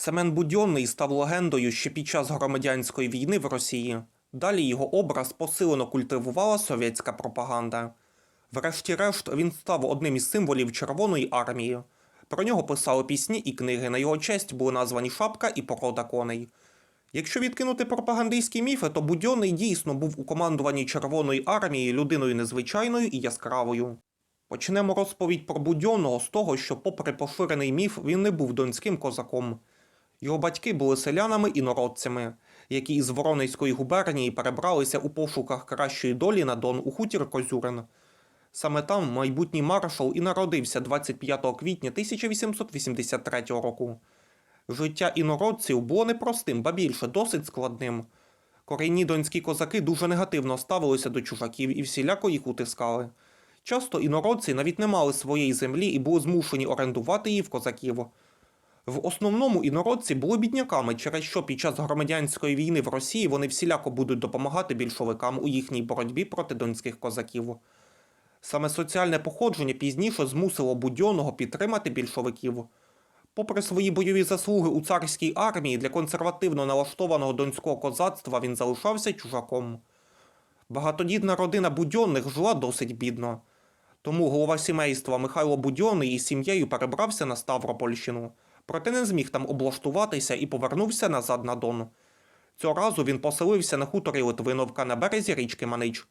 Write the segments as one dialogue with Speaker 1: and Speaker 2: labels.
Speaker 1: Семен Будьонний став легендою ще під час громадянської війни в Росії. Далі його образ посилено культивувала совєтська пропаганда. Врешті-решт він став одним із символів Червоної армії. Про нього писали пісні і книги. На його честь були названі шапка і порода коней. Якщо відкинути пропагандистські міфи, то Будьонний дійсно був у командуванні Червоної армії людиною незвичайною і яскравою. Почнемо розповідь про Будьонного з того, що, попри поширений міф, він не був донським козаком. Його батьки були селянами інородцями, які із Воронезької губернії перебралися у пошуках кращої долі на Дон у хутір Козюрин. Саме там майбутній маршал і народився 25 квітня 1883 року. Життя інородців було непростим, ба більше досить складним. Корінні донські козаки дуже негативно ставилися до чужаків і всіляко їх утискали. Часто інородці навіть не мали своєї землі і були змушені орендувати її в козаків. В основному інородці були бідняками, через що під час громадянської війни в Росії вони всіляко будуть допомагати більшовикам у їхній боротьбі проти донських козаків. Саме соціальне походження пізніше змусило Будьонного підтримати більшовиків. Попри свої бойові заслуги у царській армії, для консервативно налаштованого донського козацтва він залишався чужаком. Багатодітна родина Будьонних жила досить бідно. Тому голова сімейства Михайло Будьонний із сім'єю перебрався на Ставропольщину, проте не зміг там облаштуватися і повернувся назад на Дон. Цього разу він поселився на хуторі Литвиновка на березі річки Манич.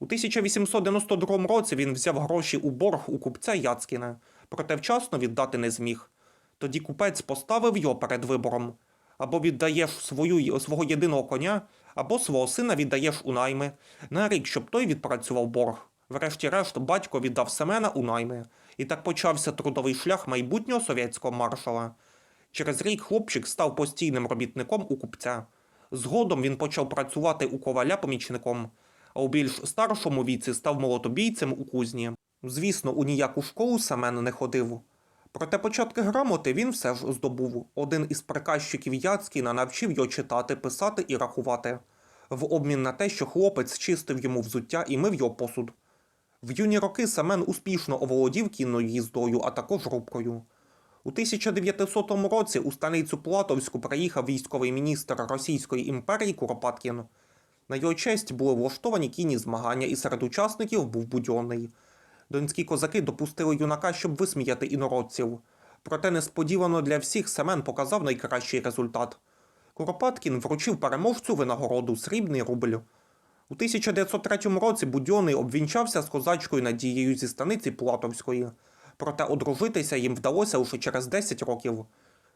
Speaker 1: У 1892 році він взяв гроші у борг у купця Яцкіна, проте вчасно віддати не зміг. Тоді купець поставив його перед вибором або віддаєш свою, свого єдиного коня, або свого сина віддаєш у найми на рік, щоб той відпрацював борг. Врешті-решт, батько віддав Семена у найми, і так почався трудовий шлях майбутнього совєтського маршала. Через рік хлопчик став постійним робітником у купця. Згодом він почав працювати у коваля помічником, а у більш старшому віці став молотобійцем у кузні. Звісно, у ніяку школу Семен не ходив. Проте початки грамоти він все ж здобув. Один із приказчиків Яцькіна навчив його читати, писати і рахувати, в обмін на те, що хлопець чистив йому взуття і мив його посуд. В юні роки Семен успішно оволодів кінною їздою, а також рубкою. У 1900 році у станицю Платовську приїхав військовий міністр Російської імперії Куропаткін. На його честь були влаштовані кінні змагання, і серед учасників був Будьонний. Донські козаки допустили юнака, щоб висміяти інородців. Проте несподівано для всіх Семен показав найкращий результат. Куропаткін вручив переможцю винагороду срібний рубль. У 1903 році Будьонний обвінчався з козачкою Надією зі станиці Платовської. Проте одружитися їм вдалося лише через 10 років.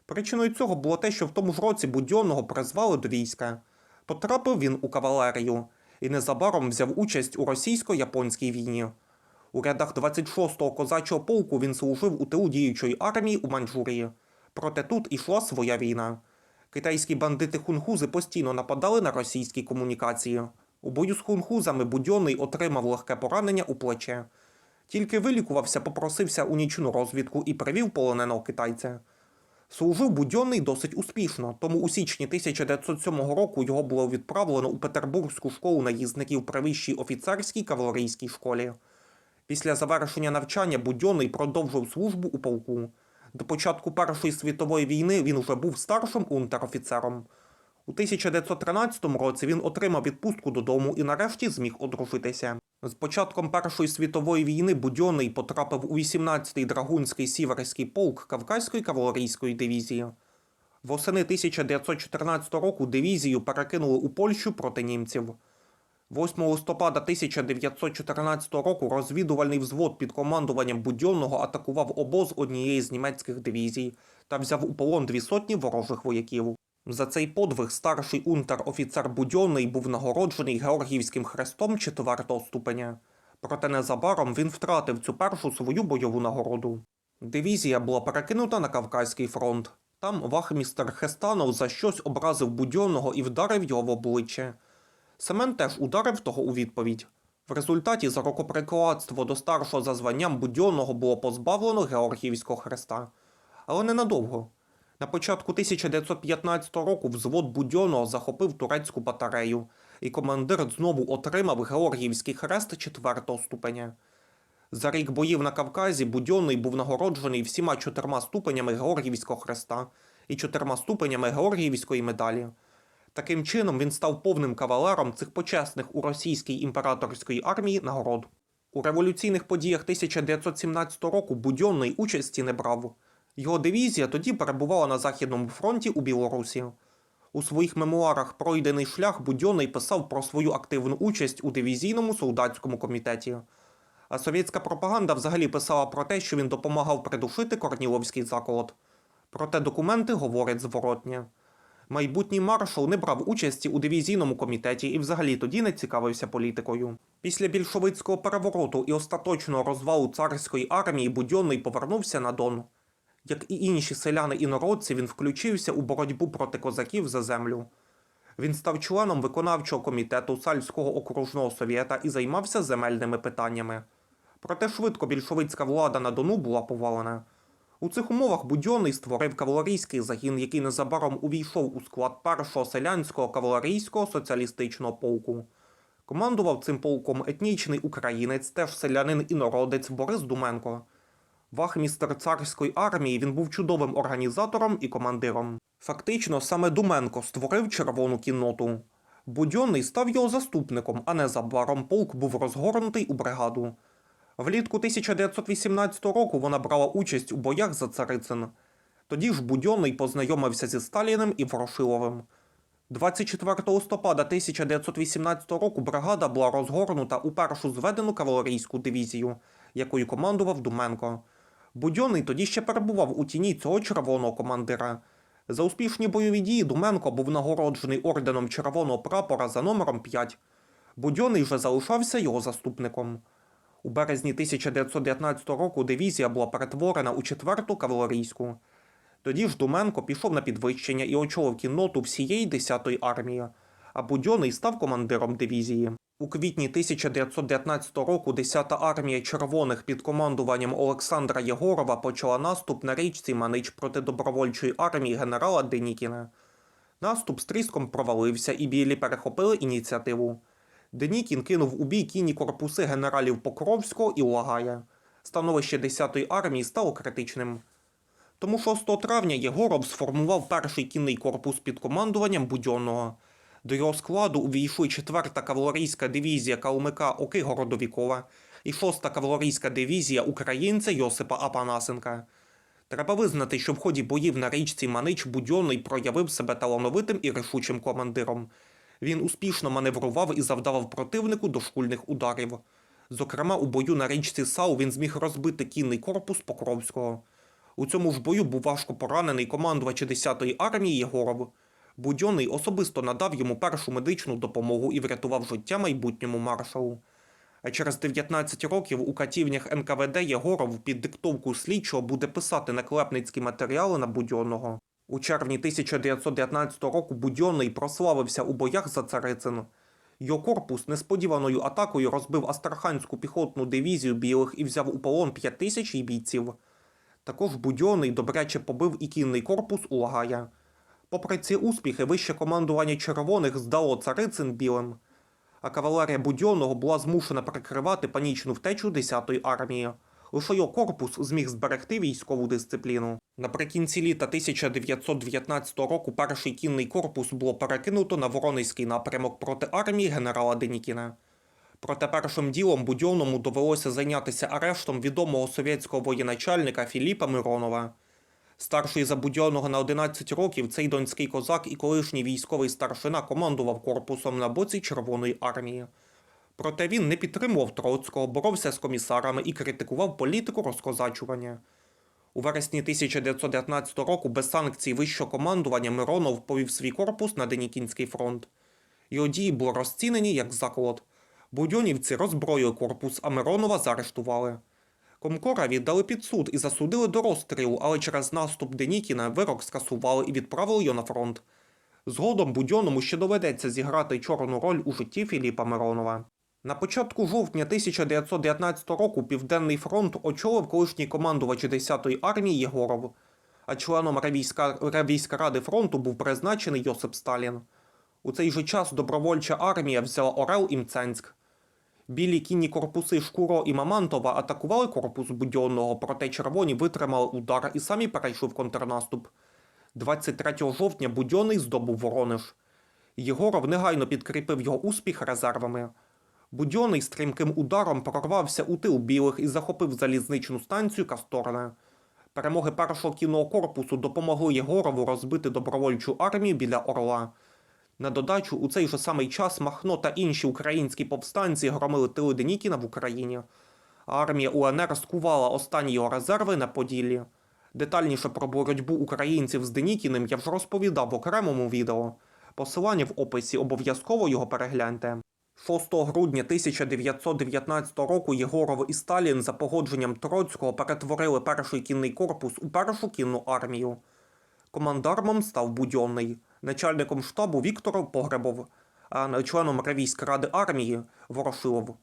Speaker 1: Причиною цього було те, що в тому ж році Будьонного призвали до війська. Потрапив він у кавалерію і незабаром взяв участь у російсько-японській війні. У рядах 26-го козачого полку він служив у тилу діючої армії у Маньчжурії. Проте тут ішла своя війна. Китайські бандити-хунхузи постійно нападали на російські комунікації. У бою з хунхузами Будьонний отримав легке поранення у плече. Тільки вилікувався, попросився у нічну розвідку і привів полоненого китайця. Служив Будьонний досить успішно, тому у січні 1907 року його було відправлено у Петербурзьку школу наїзників при вищій офіцерській кавалерійській школі. Після завершення навчання Будьонний продовжив службу у полку. До початку Першої світової війни він вже був старшим унтер-офіцером. У 1913 році він отримав відпустку додому і нарешті зміг одружитися. З початком Першої світової війни Будьонний потрапив у 18-й драгунський сіверський полк Кавказької кавалерійської дивізії. Восени 1914 року дивізію перекинули у Польщу проти німців. 8 листопада 1914 року розвідувальний взвод під командуванням Будьонного атакував обоз однієї з німецьких дивізій та взяв у полон дві сотні ворожих вояків. За цей подвиг старший унтер-офіцер Будьонний був нагороджений Георгіївським хрестом четвертого ступеня. Проте незабаром він втратив цю першу свою бойову нагороду. Дивізія була перекинута на Кавказький фронт. Там вахмістер Хестанов за щось образив Будьонного і вдарив його в обличчя. Семен теж ударив того у відповідь. В результаті за рукоприкладство до старшого за званням Будьонного було позбавлено Георгіївського хреста. Але ненадовго. На початку 1915 року взвод Будьонного захопив турецьку батарею, і командир знову отримав Георгіївський хрест четвертого ступеня. За рік боїв на Кавказі Будьонний був нагороджений всіма чотирма ступенями Георгіївського хреста і чотирма ступенями Георгіївської медалі. Таким чином він став повним кавалером цих почесних у російській імператорській армії нагород. У революційних подіях 1917 року Будьонний участі не брав. Його дивізія тоді перебувала на Західному фронті у Білорусі. У своїх мемуарах Пройдений шлях Будьонний писав про свою активну участь у дивізійному солдатському комітеті. А совєтська пропаганда взагалі писала про те, що він допомагав придушити Корніловський заколот. Проте документи говорять зворотнє. Майбутній маршал не брав участі у дивізійному комітеті і взагалі тоді не цікавився політикою. Після більшовицького перевороту і остаточного розвалу царської армії Будьонний повернувся на Дон. Як і інші селяни інородці, він включився у боротьбу проти козаків за землю. Він став членом виконавчого комітету Сальського окружного совєта і займався земельними питаннями. Проте швидко більшовицька влада на Дону була повалена. У цих умовах Будьонний створив кавалерійський загін, який незабаром увійшов у склад першого селянського кавалерійського соціалістичного полку. Командував цим полком етнічний українець, теж селянин інородець Борис Думенко. Вахмістер царської армії він був чудовим організатором і командиром. Фактично, саме Думенко створив червону кінноту. Будьонний став його заступником, а незабаром полк був розгорнутий у бригаду. Влітку 1918 року вона брала участь у боях за Царицин. Тоді ж Будьонний познайомився зі Сталіним і Ворошиловим. 24 листопада 1918 року бригада була розгорнута у першу зведену кавалерійську дивізію, якою командував Думенко. Будьонний тоді ще перебував у тіні цього червоного командира. За успішні бойові дії Думенко був нагороджений орденом червоного прапора за номером 5. Будьонний вже залишався його заступником. У березні 1919 року дивізія була перетворена у 4-ту кавалерійську. Тоді ж Думенко пішов на підвищення і очолив кінноту всієї 10-ї армії, а Будьонний став командиром дивізії. У квітні 1919 року 10-та армія червоних під командуванням Олександра Єгорова почала наступ на річці Манич проти добровольчої армії генерала Денікіна. Наступ з тріском провалився, і білі перехопили ініціативу. Денікін кинув у бій кінні корпуси генералів Покровського і Лагая. Становище 10-ї армії стало критичним. Тому 6 травня Єгоров сформував перший кінний корпус під командуванням Будьонного. До його складу увійшли 4-та кавалерійська дивізія Калмика Оки Городовікова і 6-та кавалерійська дивізія українця Йосипа Апанасенка. Треба визнати, що в ході боїв на річці Манич Будьонний проявив себе талановитим і рішучим командиром. Він успішно маневрував і завдавав противнику дошкульних ударів. Зокрема, у бою на річці Сау він зміг розбити кінний корпус Покровського. У цьому ж бою був важко поранений командувач 10-ї армії Єгоров. Будьонний особисто надав йому першу медичну допомогу і врятував життя майбутньому маршалу. Через 19 років у катівнях НКВД Єгоров під диктовку слідчого буде писати наклепницькі матеріали на Будьонного. У червні 1919 року Будьонний прославився у боях за Царицин. Його корпус несподіваною атакою розбив Астраханську піхотну дивізію білих і взяв у полон 5 тисяч бійців. Також Будьонний добряче побив і кінний корпус у Лагая. Попри ці успіхи, вище командування червоних здало царицин білим, а кавалерія Будьонного була змушена прикривати панічну втечу 10-ї армії. Лише його корпус зміг зберегти військову дисципліну. Наприкінці літа 1919 року перший кінний корпус було перекинуто на Воронезький напрямок проти армії генерала Денікіна. Проте першим ділом Будьонному довелося зайнятися арештом відомого совєтського воєначальника Філіпа Миронова. Старший за Будьонного на 11 років, цей донський козак і колишній військовий старшина командував корпусом на боці Червоної армії. Проте він не підтримував Троцького, боровся з комісарами і критикував політику розкозачування. У вересні 1919 року без санкцій вищого командування Миронов повів свій корпус на Денікінський фронт. Його дії були розцінені як заколот. Будьонівці роззброїли корпус, а Миронова заарештували. Комкора віддали під суд і засудили до розстрілу, але через наступ Денікіна вирок скасували і відправили його на фронт. Згодом Будьонному ще доведеться зіграти чорну роль у житті Філіпа Миронова. На початку жовтня 1919 року Південний фронт очолив колишній командувач 10-ї армії Єгоров, а членом Ревійська, Ревійська ради фронту був призначений Йосип Сталін. У цей же час добровольча армія взяла Орел і Мценськ. Білі кінні корпуси Шкуро і Мамантова атакували корпус Будьонного, проте червоні витримали удар і самі перейшли в контрнаступ. 23 жовтня Будьонний здобув Воронеж. Єгоров негайно підкріпив його успіх резервами. Будьонний стрімким ударом прорвався у тил білих і захопив залізничну станцію Касторне. Перемоги першого кінного корпусу допомогли Єгорову розбити добровольчу армію біля Орла. На додачу, у цей же самий час Махно та інші українські повстанці громили тили Денікіна в Україні. Армія УНР скувала останні його резерви на Поділлі. Детальніше про боротьбу українців з Денікіним я вже розповідав в окремому відео. Посилання в описі обов'язково його перегляньте. 6 грудня 1919 року Єгоров і Сталін за погодженням Троцького перетворили перший кінний корпус у першу кінну армію. Командармом став Будьонний, начальником штабу Віктор Погребов, а членом Ревійської ради армії Ворошилов.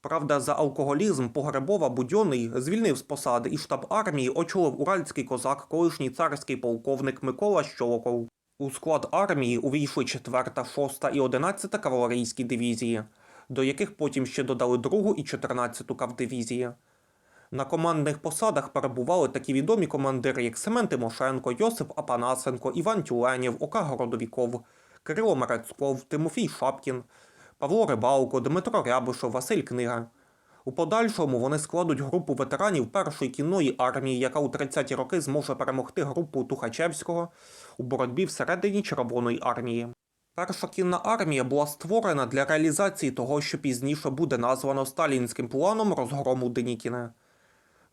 Speaker 1: Правда, за алкоголізм Погребова Будьонний звільнив з посади і штаб армії очолив уральський козак, колишній царський полковник Микола Щолоков. У склад армії увійшли 4, 6 і 11 кавалерійські дивізії, до яких потім ще додали 2 і 14 кавдивізії. На командних посадах перебували такі відомі командири, як Семен Тимошенко, Йосип Апанасенко, Іван Тюленєв, Ока Городовіков, Кирило Мерецьков, Тимофій Шапкін, Павло Рибалко, Дмитро Рябишев, Василь Книга. У подальшому вони складуть групу ветеранів першої кінної армії, яка у 30-ті роки зможе перемогти групу Тухачевського у боротьбі всередині Червоної армії. Перша кінна армія була створена для реалізації того, що пізніше буде названо сталінським планом розгрому Денікіна.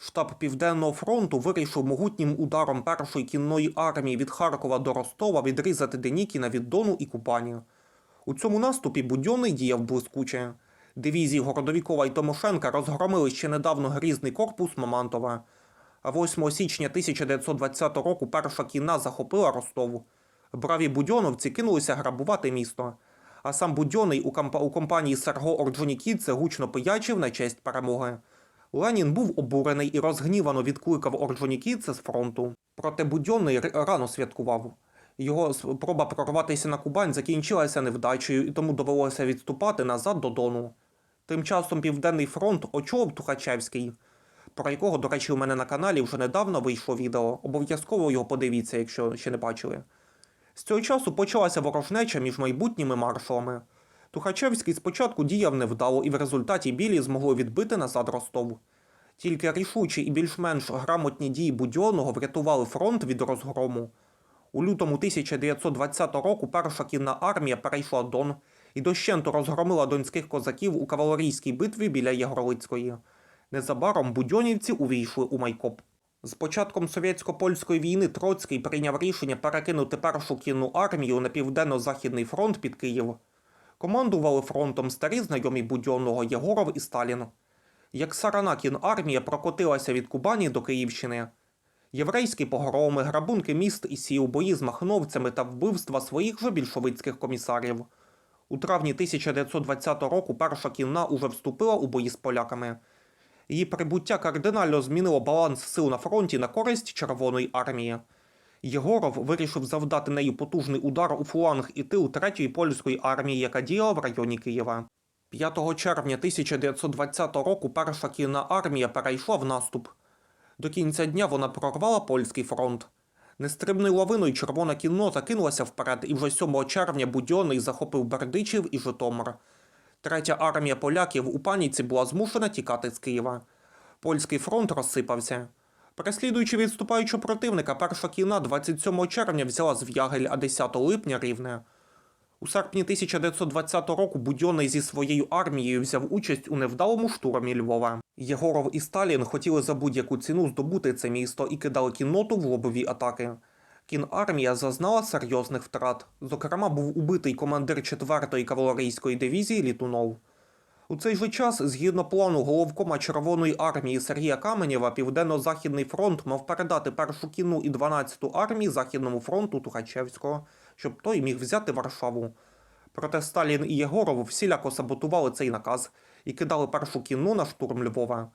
Speaker 1: Штаб Південного фронту вирішив могутнім ударом першої кінної армії від Харкова до Ростова відрізати Денікіна від Дону і Купані. У цьому наступі Будьонний діяв блискуче. Дивізії Городовікова і Тимошенка розгромили ще недавно грізний корпус Мамантова. А 8 січня 1920 року перша кінна захопила Ростов. Браві будьоновці кинулися грабувати місто. А сам Будьонний у, кампа- у компанії Серго Орджонікідзе гучно пиячив на честь перемоги. Ленін був обурений і розгнівано відкликав Орджонікідзе з фронту. Проте Будьонний рано святкував. Його спроба прорватися на Кубань закінчилася невдачею і тому довелося відступати назад до Дону. Тим часом Південний фронт очолив Тухачевський, про якого, до речі, у мене на каналі вже недавно вийшло відео. Обов'язково його подивіться, якщо ще не бачили. З цього часу почалася ворожнеча між майбутніми маршалами. Тухачевський спочатку діяв невдало і в результаті білі змогли відбити назад Ростов. Тільки рішучі і більш-менш грамотні дії Будьонного врятували фронт від розгрому. У лютому 1920 року перша кінна армія перейшла Дон і дощенту розгромила донських козаків у кавалерійській битві біля Ягорлицької. Незабаром будьонівці увійшли у Майкоп. З початком совєтсько-польської війни Троцький прийняв рішення перекинути першу кінну армію на південно-західний фронт під Київ. Командували фронтом старі знайомі Будьонного Єгоров і Сталін. Як сарана кінармія прокотилася від Кубані до Київщини. Єврейські погроми, грабунки міст і сіл, бої з махновцями та вбивства своїх же більшовицьких комісарів. У травні 1920 року перша кінна уже вступила у бої з поляками. Її прибуття кардинально змінило баланс сил на фронті на користь Червоної армії. Єгоров вирішив завдати нею потужний удар у фланг і тил третьої польської армії, яка діяла в районі Києва. 5 червня 1920 року перша кінна армія перейшла в наступ. До кінця дня вона прорвала польський фронт. Нестрибною лавиною червона кіннота кинулася вперед, і вже 7 червня Будьонний захопив Бердичів і Житомир. Третя армія поляків у паніці була змушена тікати з Києва. Польський фронт розсипався. Переслідуючи відступаючого противника, перша кіна 27 червня взяла Звягель, а 10 липня Рівне. У серпні 1920 року Будьонний зі своєю армією взяв участь у невдалому штурмі Львова. Єгоров і Сталін хотіли за будь-яку ціну здобути це місто і кидали кінноту в лобові атаки. Кінармія зазнала серйозних втрат. Зокрема, був убитий командир 4-ї кавалерійської дивізії Літунов. У цей же час, згідно плану головкома Червоної армії Сергія Каменєва, Південно-Західний фронт мав передати першу кінну і 12-ту армії Західному фронту Тухачевського, щоб той міг взяти Варшаву. Проте Сталін і Єгоров всіляко саботували цей наказ і кидали першу кінну на штурм Львова.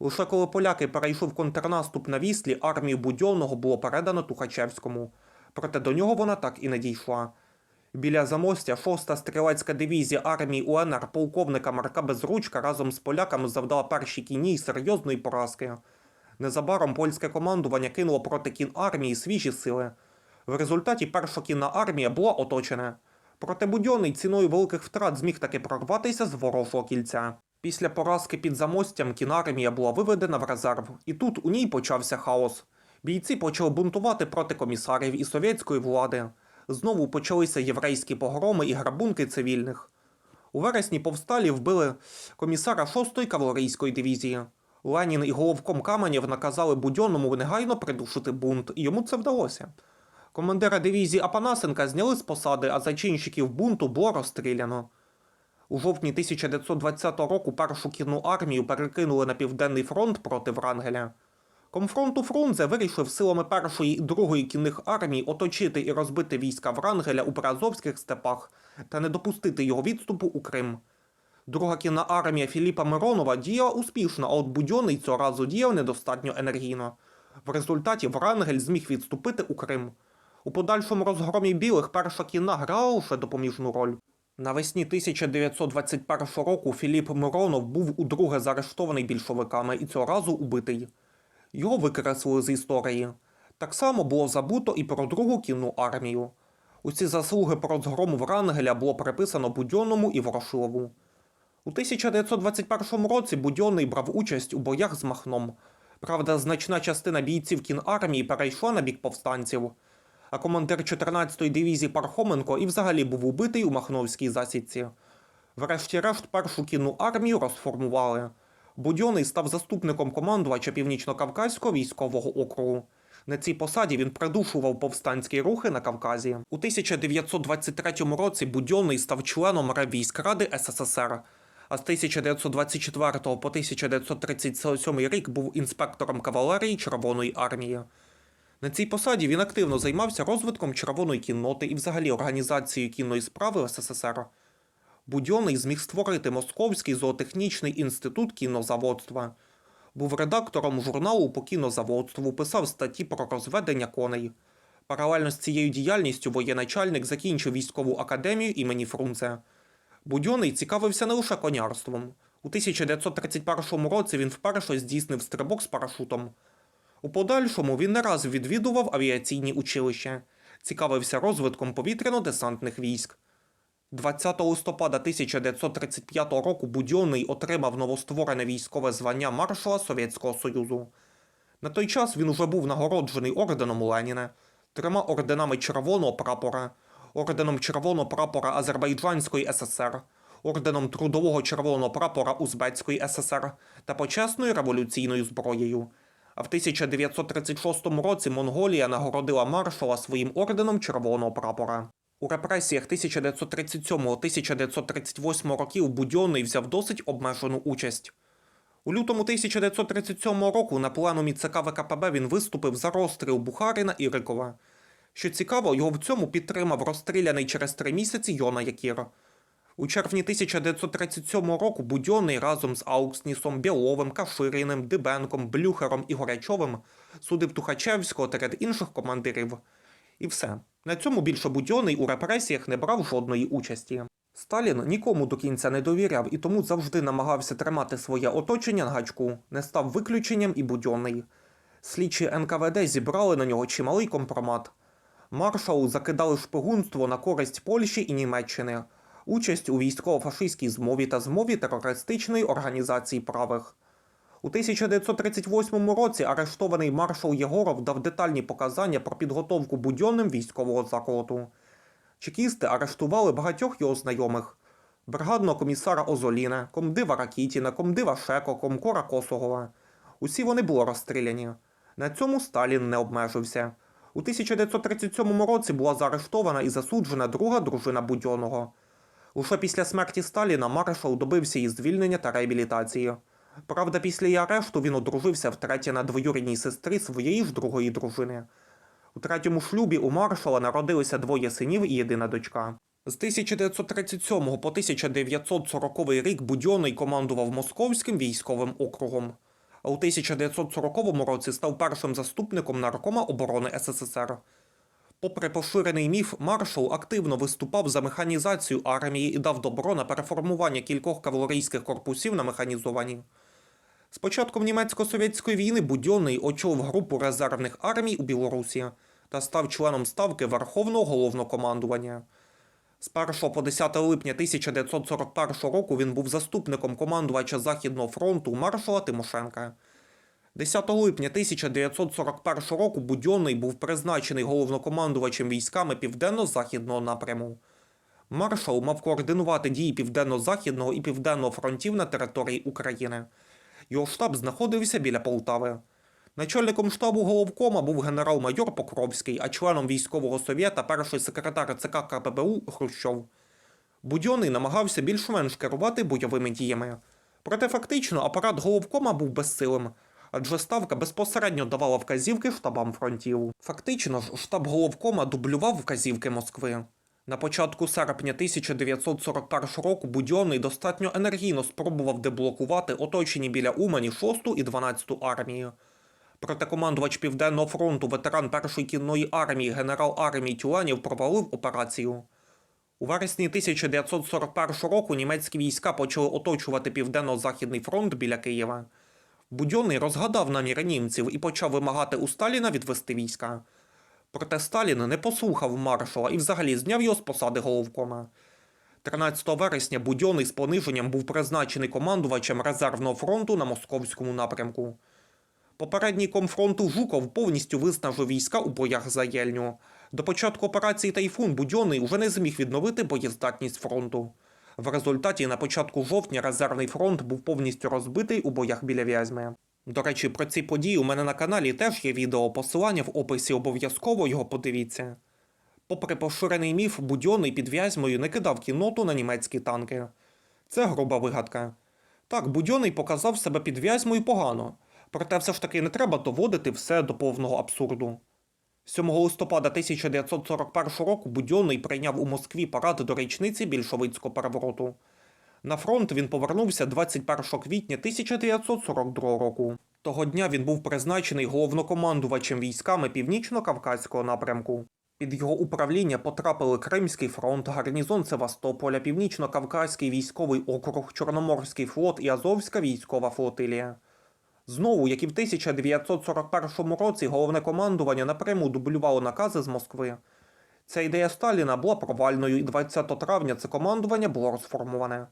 Speaker 1: Лише коли поляки перейшли в контрнаступ на Віслі, армію Будьонного було передано Тухачевському. Проте до нього вона так і не дійшла. Біля замостя 6-та стрілецька дивізія армії УНР полковника Марка Безручка разом з поляками завдала першій кінні серйозної поразки. Незабаром польське командування кинуло проти кін армії свіжі сили. В результаті перша кінна армія була оточена. Проте Будьонний ціною великих втрат зміг таки прорватися з ворожого кільця. Після поразки під замостям кінна армія була виведена в резерв, і тут у ній почався хаос. Бійці почали бунтувати проти комісарів і совєтської влади. Знову почалися єврейські погроми і грабунки цивільних. У вересні повсталі вбили комісара 6-ї кавалерійської дивізії. Ленін і головком Каменєв наказали Будьонному негайно придушити бунт, і йому це вдалося. Командира дивізії Апанасенка зняли з посади, а зачинщиків бунту було розстріляно. У жовтні 1920 року першу кінну армію перекинули на південний фронт проти Врангеля. Комфронту Фрунзе вирішив силами першої і другої кінних армій оточити і розбити війська Врангеля у Приазовських степах та не допустити його відступу у Крим. Друга кінна армія Філіпа Миронова діяла успішно, а от Будьонний цього разу діяв недостатньо енергійно. В результаті Врангель зміг відступити у Крим. У подальшому розгромі білих перша кінна грала лише допоміжну роль. Навесні 1921 року Філіп Миронов був удруге заарештований більшовиками і цього разу убитий. Його викреслили з історії. Так само було забуто і про другу кінну армію. Усі заслуги про розгром Врангеля було приписано Будьонному і Ворошилову. У 1921 році Будьонний брав участь у боях з Махном. Правда, значна частина бійців кінармії перейшла на бік повстанців, а командир 14-ї дивізії Пархоменко і взагалі був убитий у Махновській засідці. Врешті-решт першу кінну армію розформували. Будьонний став заступником командувача Північно-Кавказького військового округу. На цій посаді він придушував повстанські рухи на Кавказі. У 1923 році Будьонний став членом Ревійськради СССР, а з 1924 по 1937 рік був інспектором кавалерії Червоної армії. На цій посаді він активно займався розвитком червоної кінноти і взагалі організацією кінної справи в СССР. Будьонний зміг створити Московський зоотехнічний інститут кінозаводства. Був редактором журналу по кінозаводству, писав статті про розведення коней. Паралельно з цією діяльністю воєначальник закінчив військову академію імені Фрунзе. Будьонний цікавився не лише конярством. У 1931 році він вперше здійснив стрибок з парашутом. У подальшому він не раз відвідував авіаційні училища, цікавився розвитком повітряно-десантних військ. 20 листопада 1935 року Будьонний отримав новостворене військове звання маршала Совєтського Союзу. На той час він уже був нагороджений орденом Леніна, трьома орденами Червоного прапора, орденом Червоного прапора Азербайджанської ССР, орденом Трудового Червоного прапора Узбецької ССР та почесною революційною зброєю. А в 1936 році Монголія нагородила маршала своїм орденом Червоного прапора. У репресіях 1937-1938 років Будьонний взяв досить обмежену участь. У лютому 1937 року на пленумі ЦК ВКПБ він виступив за розстріл Бухарина і Рикова. Що цікаво, його в цьому підтримав розстріляний через три місяці Йона Якір. У червні 1937 року Будьонний разом з Аукснісом, Біловим, Кашириним, Дибенком, Блюхером і Горячовим судив Тухачевського ряд інших командирів. І все. На цьому більше Будьонний у репресіях не брав жодної участі. Сталін нікому до кінця не довіряв і тому завжди намагався тримати своє оточення на гачку, не став виключенням і Будьонний. Слідчі НКВД зібрали на нього чималий компромат. Маршалу закидали шпигунство на користь Польщі і Німеччини, участь у військово-фашистській змові та змові терористичної організації правих. У 1938 році арештований маршал Єгоров дав детальні показання про підготовку будьонним військового заколоту. Чекісти арештували багатьох його знайомих: бригадного комісара Озоліна, комдива Ракітіна, комдива Шеко, комкора Косогова. Усі вони були розстріляні. На цьому Сталін не обмежився. У 1937 році була заарештована і засуджена друга дружина Будьонного. Лише після смерті Сталіна маршал добився її звільнення та реабілітації. Правда, після її арешту він одружився втретє на двоюрідній сестрі своєї ж другої дружини. У третьому шлюбі у маршала народилися двоє синів і єдина дочка. З 1937 по 1940 рік Будьонний командував Московським військовим округом, а у 1940 році став першим заступником наркома оборони СССР. Попри поширений міф, маршал активно виступав за механізацію армії і дав добро на переформування кількох кавалерійських корпусів на механізовані. З початком німецько-совєтської війни Будьонний очолив групу резервних армій у Білорусі, та став членом ставки Верховного головнокомандування. З 1 по 10 липня 1941 року він був заступником командувача Західного фронту маршала Тимошенка. 10 липня 1941 року Будьонний був призначений головнокомандувачем військами Південно-Західного напряму. Маршал мав координувати дії Південно-Західного і Південного фронтів на території України. Його штаб знаходився біля Полтави. Начальником штабу головкома був генерал-майор Покровський, а членом військового совєта перший секретар ЦК КПБУ Хрущов. Будьонний намагався більш-менш керувати бойовими діями. Проте фактично апарат головкома був безсилим, адже ставка безпосередньо давала вказівки штабам фронтів. Фактично ж, штаб головкома дублював вказівки Москви. На початку серпня 1941 року Будьонний достатньо енергійно спробував деблокувати оточені біля Умані 6 і 12 армії. Проте командувач Південного фронту, ветеран першої кінної армії, генерал армії Тюланів провалив операцію. У вересні 1941 року німецькі війська почали оточувати Південно-Західний фронт біля Києва. Будьонний розгадав наміри німців і почав вимагати у Сталіна відвести війська. Проте Сталін не послухав маршала і взагалі зняв його з посади головкома. 13 вересня Будьонний з пониженням був призначений командувачем резервного фронту на московському напрямку. Попередній комфронту Жуков повністю виснажив війська у боях за Єльню. До початку операції Тайфун Будьонний уже не зміг відновити боєздатність фронту. В результаті на початку жовтня резервний фронт був повністю розбитий у боях біля Вязьми. До речі, про ці події у мене на каналі теж є відео, посилання в описі обов'язково його подивіться. Попри поширений міф, Будьонний під Вязьмою не кидав кінноту на німецькі танки. Це груба вигадка. Так, Будьонний показав себе під Вязьмою погано, проте все ж таки не треба доводити все до повного абсурду. 7 листопада 1941 року Будьонний прийняв у Москві парад до річниці більшовицького перевороту. На фронт він повернувся 21 квітня 1942 року. Того дня він був призначений головнокомандувачем військами Північно-Кавказького напрямку. Під його управління потрапили Кримський фронт, гарнізон Севастополя, Північно-Кавказький військовий округ, Чорноморський флот і Азовська військова флотилія. Знову, як і в 1941 році, головне командування напряму дублювало накази з Москви. Ця ідея Сталіна була провальною, і 20 травня це командування було розформоване.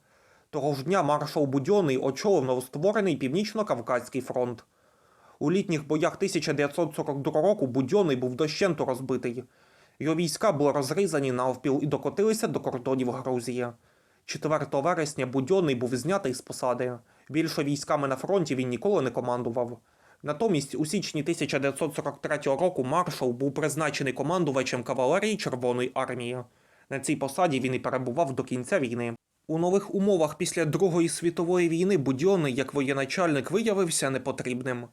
Speaker 1: Того ж дня маршал Будьонний очолив новостворений Північно-Кавказький фронт. У літніх боях 1942 року Будьонний був дощенту розбитий. Його війська були розрізані навпіл і докотилися до кордонів Грузії. 4 вересня Будьонний був знятий з посади. Більше військами на фронті він ніколи не командував. Натомість у січні 1943 року маршал був призначений командувачем кавалерії Червоної армії. На цій посаді він і перебував до кінця війни. У нових умовах після Другої світової війни Будьонний як воєначальник виявився непотрібним.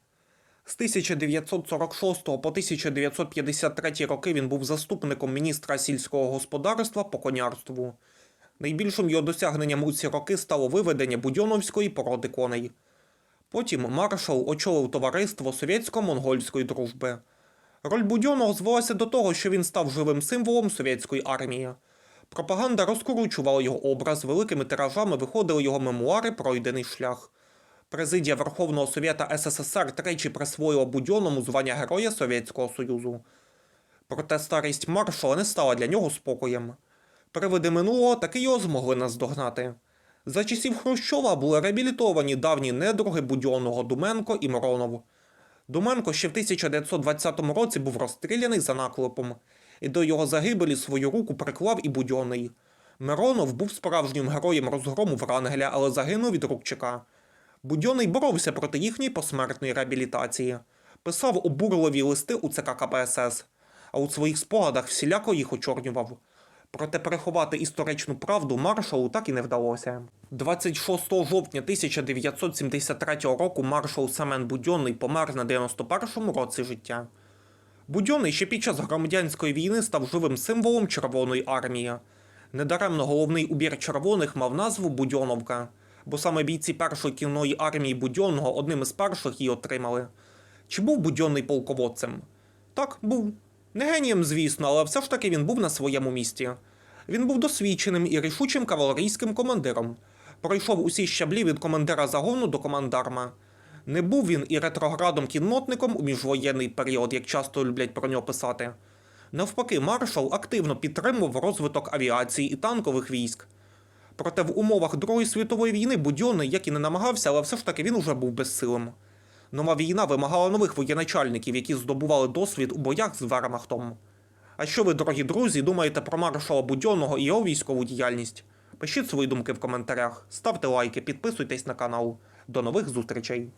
Speaker 1: З 1946 по 1953 роки він був заступником міністра сільського господарства по конярству. Найбільшим його досягненням у ці роки стало виведення будьоновської породи коней. Потім маршал очолив товариство совєтсько-монгольської дружби. Роль Будьонного звелася до того, що він став живим символом совєтської армії. Пропаганда розкручувала його образ, великими тиражами виходили його мемуари Пройдений шлях. Президія Верховного Совєта СССР тричі присвоїла Будьонному звання Героя Совєтського Союзу. Проте старість маршала не стала для нього спокоєм. Привиди минулого таки його змогли наздогнати. За часів Хрущова були реабілітовані давні недруги Будьонного Думенко і Миронов. Думенко ще в 1920 році був розстріляний за наклепом, і до його загибелі свою руку приклав і Будьонний. Миронов був справжнім героєм розгрому Врангеля, але загинув від рук ЧК. Будьонний боровся проти їхньої посмертної реабілітації, писав обурливі листи у ЦК КПСС, а у своїх спогадах всіляко їх очорнював. Проте переховати історичну правду маршалу так і не вдалося. 26 жовтня 1973 року маршал Семен Будьонний помер на 91-му році життя. Будьонний ще під час громадянської війни став живим символом Червоної армії. Недаремно головний убір червоних мав назву Будьоновка, бо саме бійці першої кінної армії Будьонного одним із перших її отримали. Чи був Будьонний полководцем? Так, був. Не генієм, звісно, але все ж таки він був на своєму місці. Він був досвідченим і рішучим кавалерійським командиром. Пройшов усі щаблі від командира загону до командарма. Не був він і ретроградом кіннотником у міжвоєнний період, як часто люблять про нього писати. Навпаки, маршал активно підтримував розвиток авіації і танкових військ. Проте в умовах Другої світової війни Будьонний, як і не намагався, але все ж таки він уже був безсилим. Нова війна вимагала нових воєначальників, які здобували досвід у боях з Вермахтом. А що ви, дорогі друзі, думаєте про маршала Будьонного і його військову діяльність? Пишіть свої думки в коментарях, ставте лайки, підписуйтесь на канал. До нових зустрічей!